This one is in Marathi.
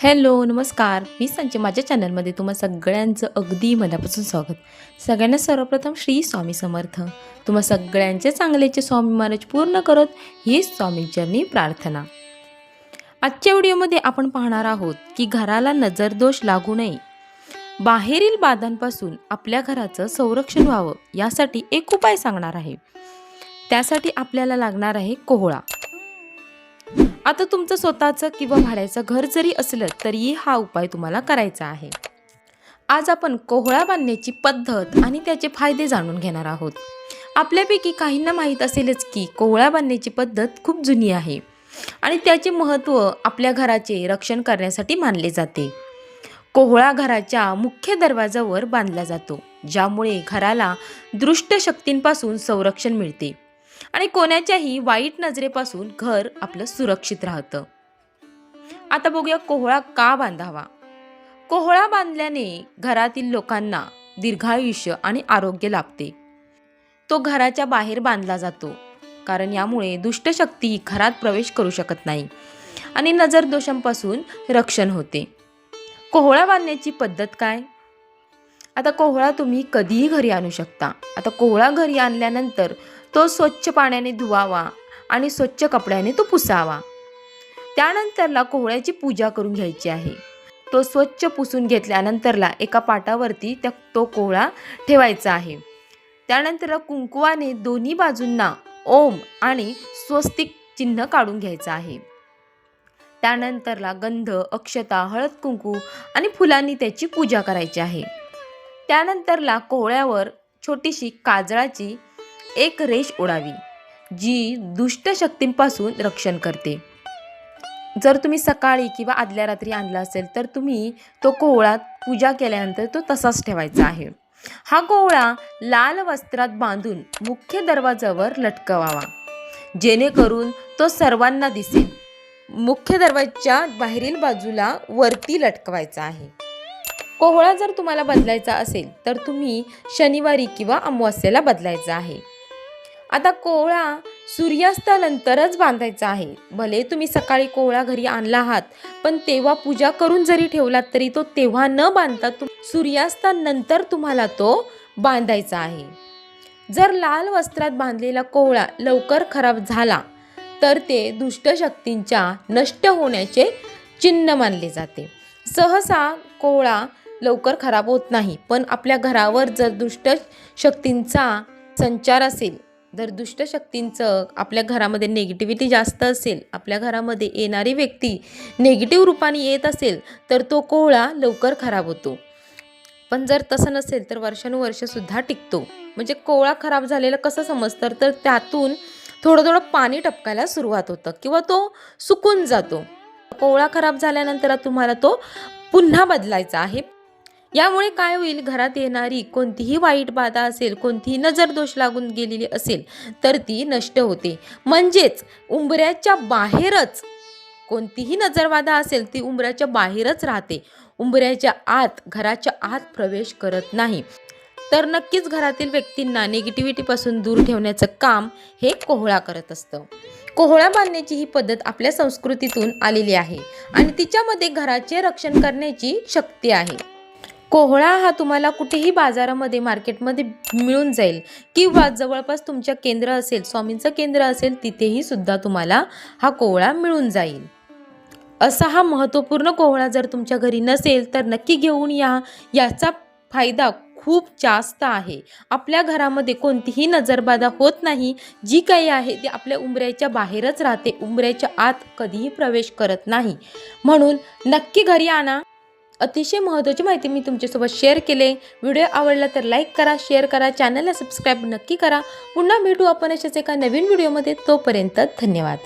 हॅलो नमस्कार. मी सांचे माझ्या चॅनलमध्ये तुम्हा सगळ्यांचं अगदी मनापासून स्वागत. सगळ्यांना सर्वप्रथम श्री स्वामी समर्थ. तुम्हा सगळ्यांचे चांगल्याचे स्वामी महाराज पूर्ण करत ही स्वामींचरणी प्रार्थना. आजच्या व्हिडिओमध्ये आपण पाहणार आहोत की घराला नजरदोष लागू नये. बाहेरील बाधांपासून आपल्या घराचं संरक्षण व्हावं यासाठी एक उपाय सांगणार आहे. त्यासाठी आपल्याला लागणार आहे कोहळा. आता तुमचं स्वतःचं किंवा भाड्याचं घर जरी असलं तरीही हा उपाय तुम्हाला करायचा आहे. आज आपण कोहळा बांधण्याची पद्धत आणि त्याचे फायदे जाणून घेणार आहोत. आपल्यापैकी काहींना माहीत असेलच की कोहळा बांधण्याची पद्धत खूप जुनी आहे आणि त्याचे महत्त्व आपल्या घराचे रक्षण करण्यासाठी मानले जाते. कोहळा घराच्या मुख्य दरवाजावर बांधला जातो ज्यामुळे घराला दृष्ट शक्तींपासून संरक्षण मिळते. आणि कोणाच्याही वाईट नजरेपासून घर आपलं सुरक्षित राहतं. आता बघूया कोहळा का बांधावा? कोहळा बांधल्याने घरातील लोकांना दीर्घायुष्य आणि आरोग्य लाभते. तो घराच्या बाहेर बांधला जातो कारण यामुळे दुष्टशक्ती घरात प्रवेश करू शकत नाही आणि नजर दोषांपासून रक्षण होते. कोहळा बांधण्याची पद्धत काय? आता कोहळा तुम्ही कधीही घरी आणू शकता. आता कोहळा घरी आणल्यानंतर तो स्वच्छ पाण्याने धुवावा आणि स्वच्छ कपड्याने तो पुसावा. त्यानंतरला कोहळ्याची पूजा करून घ्यायची आहे. तो स्वच्छ पुसून घेतल्यानंतरला एका पाटावरती त्या तो कोहळा ठेवायचा आहे. त्यानंतर कुंकुवाने दोन्ही बाजूंना ओम आणि स्वस्तिक चिन्ह काढून घ्यायचं आहे. त्यानंतरला गंध अक्षता हळद कुंकू आणि फुलांनी त्याची पूजा करायची आहे. त्यानंतरला कोहळ्यावर छोटीशी काजळाची एक रेष ओढावी जी दुष्ट शक्तींपासून रक्षण करते. जर तुम्ही सकाळी किंवा आदल्या रात्री आणला असेल तर तुम्ही तो कोवळा पूजा केल्यानंतर तो तसाच ठेवायचा आहे. हा कोहळा लाल वस्त्रात बांधून मुख्य दरवाजावर लटकवावा. जेणेकरून तो सर्वांना दिसेल. मुख्य दरवाजाच्या बाहेरील बाजूला वरती लटकवायचा आहे. कोहळा जर तुम्हाला बदलायचा असेल तर तुम्ही शनिवारी किंवा अमावस्येला बदलायचा आहे. आता कोहळा सूर्यास्तानंतरच बांधायचा आहे. भले तुम्ही सकाळी कोहळा घरी आणला आहात पण तेव्हा पूजा करून जरी ठेवलात तरी तो तेव्हा न बांधता तुम सूर्यास्तानंतर तुम्हाला तो बांधायचा आहे. जर लाल वस्त्रात बांधलेला कोहळा लवकर खराब झाला तर ते दुष्टशक्तींच्या नष्ट होण्याचे चिन्ह मानले जाते. सहसा कोहळा लवकर खराब होत नाही पण आपल्या घरावर जर दुष्ट शक्तींचा संचार असेल जर दुष्ट शक्तींचं आपल्या घरामध्ये नेगेटिव्हिटी जास्त असेल आपल्या घरामध्ये येणारी व्यक्ती नेगेटिव्ह रूपाने येत असेल तर तो कोहळा लवकर खराब होतो. पण जर तसं नसेल तर वर्षानुवर्षसुद्धा टिकतो. म्हणजे कोहळा खराब झालेला कसं समजतं? तर त्यातून थोडं थोडं पाणी टपकायला सुरुवात होतं किंवा तो सुकून जातो. कोवळा खराब झाल्यानंतर तुम्हाला तो पुन्हा बदलायचा आहे. यामुळे काय होईल? घरात येणारी कोणतीही वाईट बाधा असेल कोणतीही नजर दोष लागून गेलेली असेल तर ती नष्ट होते. म्हणजेच उंबऱ्याच्या बाहेरच कोणतीही नजरबाधा असेल ती उंबऱ्याच्या बाहेरच राहते. उंबऱ्याच्या आत घराच्या आत प्रवेश करत नाही. तर नक्कीच घरातील व्यक्तींना निगेटिव्हिटीपासून दूर ठेवण्याचं काम हे कोहळा करत असतं. कोहळा बांधण्याची ही पद्धत आपल्या संस्कृतीतून आलेली आहे आणि तिच्यामध्ये घराचे रक्षण करण्याची शक्ती आहे. कोहळा हा तुम्हाला कुठेही बाजारामध्ये मार्केटमध्ये मिळून जाईल किंवा जवळपास तुमच्या केंद्र असेल स्वामींचं केंद्र असेल तिथेही सुद्धा तुम्हाला हा कोहळा मिळून जाईल. असा हा महत्त्वपूर्ण कोहळा जर तुमच्या घरी नसेल तर नक्की घेऊन या. याचा फायदा खूप जास्त आहे. आपल्या घरामध्ये कोणतीही नजरबाधा होत नाही. जी काही आहे ती आपल्या उंबऱ्याच्या बाहेरच राहते. उंबऱ्याच्या आत कधीही प्रवेश करत नाही. म्हणून नक्की घरी आणा. अतिशय महत्त्वाची माहिती मी तुमच्यासोबत शेअर केले व्हिडिओ आवडला तर लाईक करा शेअर करा चॅनलला सबस्क्राईब नक्की करा. पुन्हा भेटू आपण अशाच एका नवीन व्हिडिओमध्ये तोपर्यंत धन्यवाद.